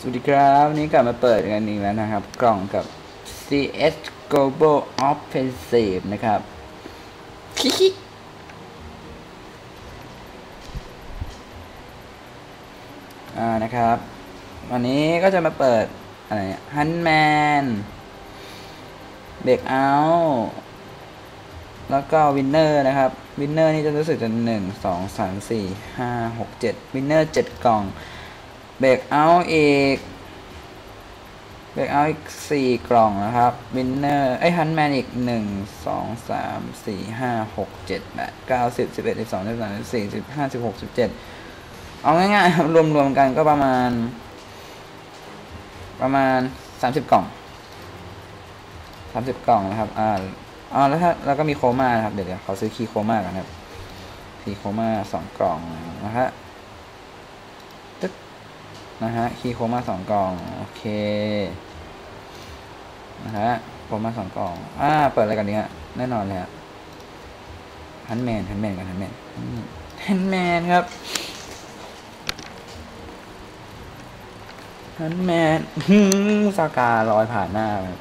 สวัสดีครับวันนี้กลับมาเปิดกันอีกแล้วนะครับ กล่องกับ CS Global Offensive นะครับคิคิอ่านะครับ วันนี้ก็จะมาเปิด อะไรฮันแมนเบรกเอาแล้วก็วินเนอร์นะครับ วินเนอร์นี่จะรู้สึกจะหนึ่งสองสามสี่ห้าหกเจ็ดวินเนอร์เจ็ดกล่อง เบรกเอาอีกเบรกเอาอีกสี่กล่องนะครับวินเนอร์ไอ้ฮันแมนอีกหนึ่งสองสามสี่ห้าหกเจ็ดแปดเก้าสิบสิบเอ็ดสิบสองสิบสามสิบสี่สิบห้าสิบหกสิบเจ็ดเอาง่ายๆครับรวมๆกันก็ประมาณ ประมาณสามสิบกล่องสามสิบกล่องนะครับอ่าอ๋อแล้วถ้าแล้วก็มีโคม่านะครับ เดี๋ยวเดี๋ยวเขาซื้อคีโคม่ากันครับคีโคม่าสองกล่องนะฮะ นะฮะคีย์โคมาสองกล่อง โอเค นะฮะโคมาสองกล่อง อ่า เปิดอะไรกันดีฮะแน่นอนเลยฮะฮันแมนฮันแมนกันฮันแมนฮันแมนครับฮันแมนฮึสากาลอยผ่านหน้าครับ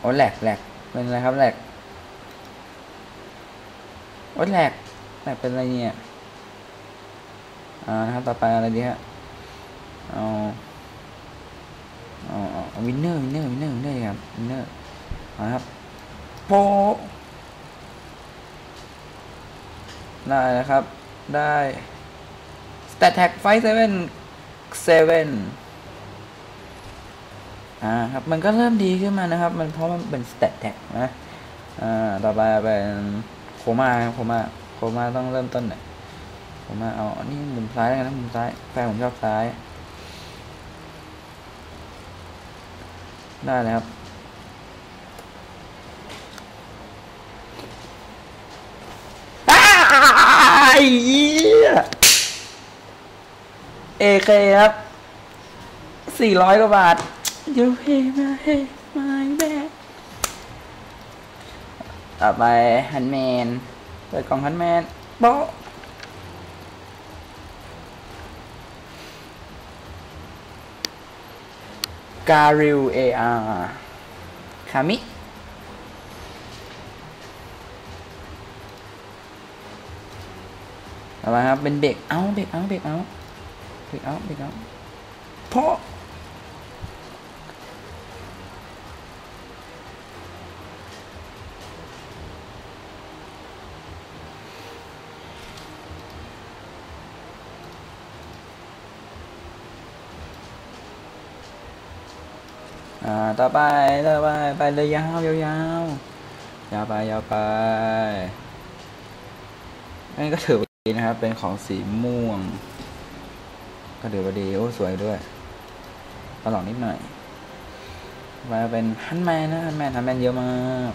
โอ้แหลกแหลกเป็นอะไรครับแหลกโอ้แหลกแหลกเป็นอะไรเนี่ย อ่านะครับต่อไปอะไรดีฮะเอาเอาเอาวินเนอร์วินเนอร์วินเนอร์วินเนอร์ครับวินเนอร์นะครับโปได้นะครับ ได้สเตตแท็กไฟเซเว่นเซเว่นอ่าครับ มันก็เริ่มดีขึ้นมานะครับ มันเพราะมันเป็นสเตตแท็กนะ อ่า ต่อไปเป็นโคม่าโคม่าโคม่าต้องเริ่มต้นเนี่ย ผมมาเอาอันนี้มุมซ้ายแล้วกันนะมุมซ้ายแฟนผมชอบซ้าย ได้เลยครับอ้ายเอเคครับสี่ร้อยกว่าบาทยูเฮมาเฮมาแบกต่อไปฮันแมนเปิดกล่องฮันแมนโป๊ะ การิวเออาร์คามิอะไรครับ เป็นเบรกเอาเบรกเอาเบรกเอาเบรกเอาเบรกเอาเพราะ อ่าต่อไปต่อไปไปเลยยาวยาวยาวยาวไปยาวไปนี่ก็ถือว่าดีนะครับ เป็นของสีม่วง ก็ถือว่าดีโอ้สวยด้วยตลอดนิดหน่อยมาเป็นฮันแมนนะฮันแมนฮันแมนเยอะมาก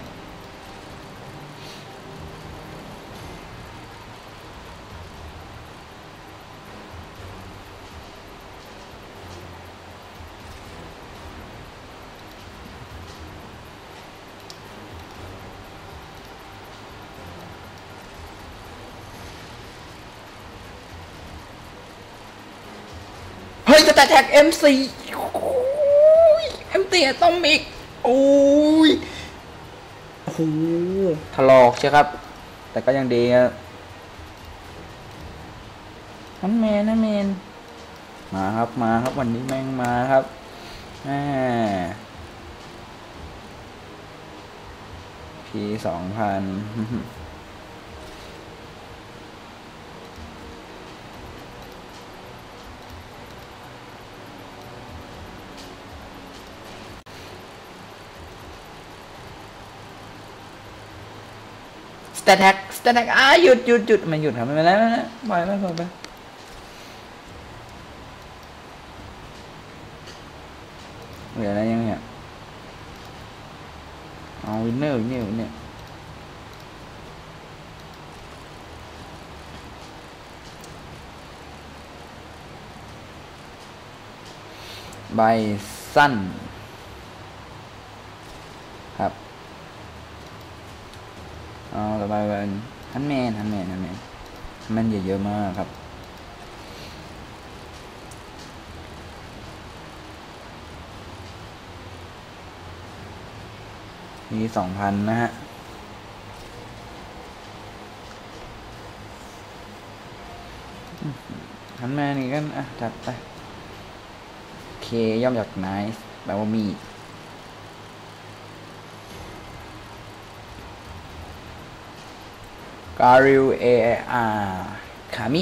ยจะแตแท็ก M4 เอ็มตีต้อมอีกโอ้ยโอ้โหถลอกใช่ครับ แต่ก็ยังดีครับนันแมนนันแมนมาครับมาครับวันนี้แม่งมาครับแหมพีสองพัน สแตท็กสแตท็กอะหยุดหยุดหยุดมันหยุดครับไม่เป็นไรไม่เป็นไรปล่อยไปปล่อยไปเหลืออะไรยังเนี่ยเอาวินเนอร์วินเนอร์วินเนอร์ใบสั้น อ๋อต่อไปเป็นฮันแมนฮันแมนฮันแมนฮันแมนเยอะๆมากครับมีสองพันนะฮะ หันแมานี่กันอะจัดไป เคย่อมจากไนส์แปลว่ามีด การิวเออาคามิ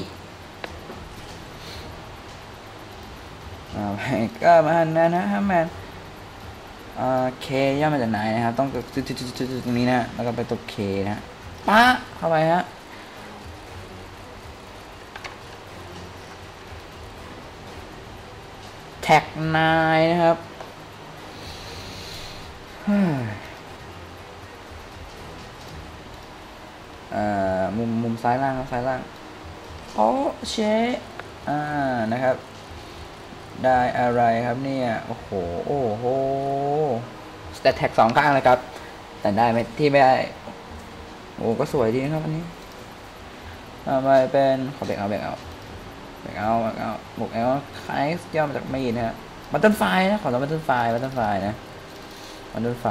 ก็มาหันนะนะฮะแมนอ่าเคย่อมาจากไหนนะครับ ต้องจุดจุดจุดจุดตรงนี้นะ แล้วก็ไปตัวเคนะปะเข้าไปฮะแท็กนายนะครับ มุมมุมซ้ายล่างครับซ้ายล่างโอ้เชอ่านะครับ ได้อะไรครับเนี่ย โอ้โห โอ้โหสเตตแท็กสองข้างเลยครับ แต่ได้ไหมที่ไม่ได้ โอ้ก็สวยดีนะครับอันนี้ต่อไปเป็นขอเบรกเอาเบรกเอาเบรกเอาเบรกเอาบวกเอลคลายย่อมาจากมีดนะฮะบัตเทิลไฟนะขอรับบัตเทิลไฟบัตเทิลไฟนะบัตเทิลไฟ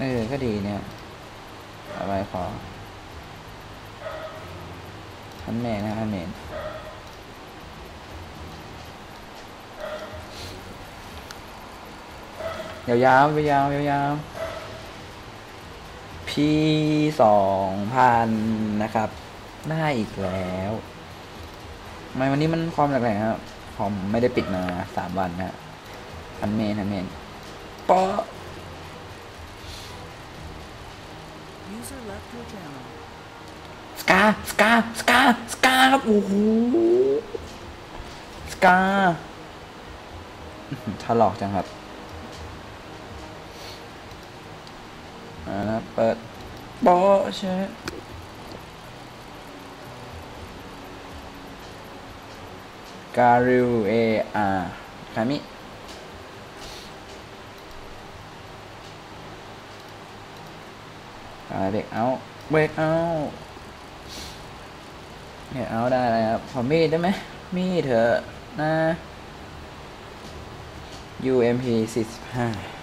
เออ ก็ดีเนี่ยอาไปขอฮันแมนนะฮันแมนยาวๆยาวๆยาวๆยาวพีสองพันนะครับ ได้อีกแล้วทำไมวันนี้มันความแปลกๆครับผมไม่ได้ปิดมาสามวันนะฮันเมนฮันเมนปอ สกา สกา สกา สกาครับ โอ้โห สกาอื้อหือถลอกจังครับอ่านะเปิดโบะเชฟการิวเออาคามิ อะเบรกเอาเบรกเอาเบรกเอาได้อะไรครับขอมีดได้ไหมมีดเถอะนะ UMP 45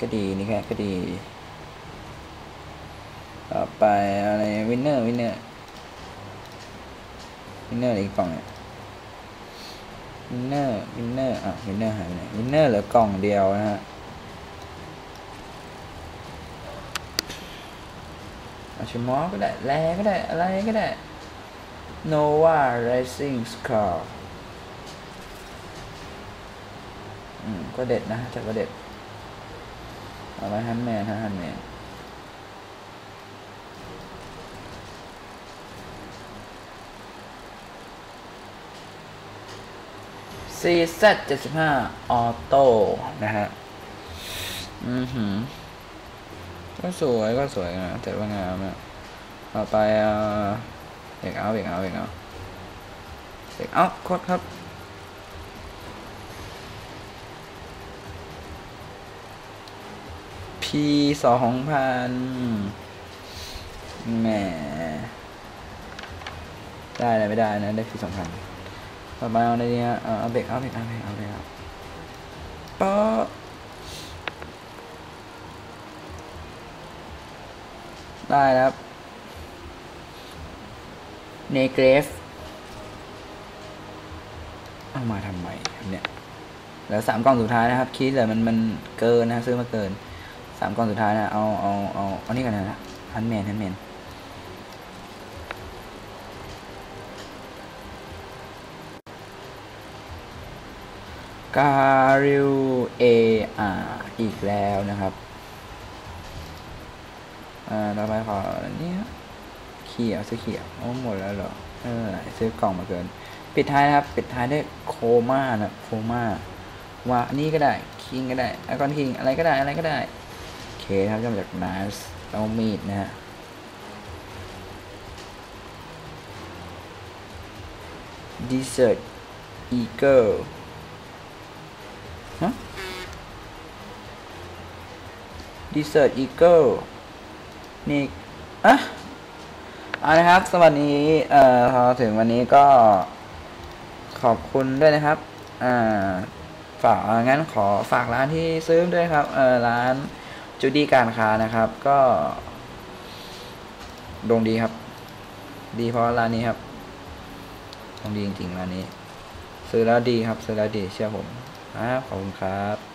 ก็ดีนี่แค่ก็ดีต่อไปอะไรวินเนอร์วินเนอร์วินเนอร์อีกกล่องเนี่ยวินเนอร์วินเนอร์อะวินเนอร์หายไปไหนวินเนอร์เหลือกล่องเดียวนะฮะ อา ชิมอก็ได้ แลก็ได้ อะไรก็ได้ Nova Racing Scar อืม ก็เด็ดนะแต่ก็เด็ดเอาไปฮันแมนฮะฮันแมนซีเซ็ตเจ็ดสิบห้าออโต้นะฮะ อือหือ ก็สวยก็สวยนะแต่ว่างามนะต่อไปเอ่อเบกเอาเบกเอาเบกเอาเบกเอาโคตรครับ P สองพันแหมได้อะไรไม่ได้นะ ได้ P สองพันต่อไปเอาอะไรดีฮะเอาเอาเบรกเอาเบรกเอาเบรกเอาเบรกเอาป๊อ ได้แล้วครับเนเกรฟเอามาทำไมครับเนี่ยแล้วสามกล่องสุดท้ายนะครับ คิดเลยมันมันเกินนะซื้อมาเกินสามกล่องสุดท้ายนะเอาเอาเอาเอานี่กันนะฮันแมนฮันแมนการิวเออาอีกแล้วนะครับ อ่าต่อไปขออันนี้ครับเขียวซื้อเขียวโอ้หมดแล้วเหรอเออซื้อกล่องมาเกิน ปิดท้ายนะครับ ปิดท้ายด้วยโคม่านะโคม่าว่าอันนี้ก็ได้คิงก็ได้ไอคอนคิงอะไรก็ได้อะไรก็ได้โอเคครับจะมาจากนาสเอามีดนะฮะ Desert Eagle ฮะ Desert Eagle นี่อะเอาละครับ สวัสดีเอ่อพอถึงวันนี้ก็ขอบคุณด้วยนะครับอ่าฝากงั้นขอฝากร้านที่ซื้อด้วยครับเออร้านจูดี้การค้านะครับ ก็ด่งดีครับ ดีเพราะร้านนี้ครับด่งดีจริงๆร้านนี้ ซื้อแล้วดีครับ ซื้อแล้วดีเชื่อผมครับขอบคุณครับ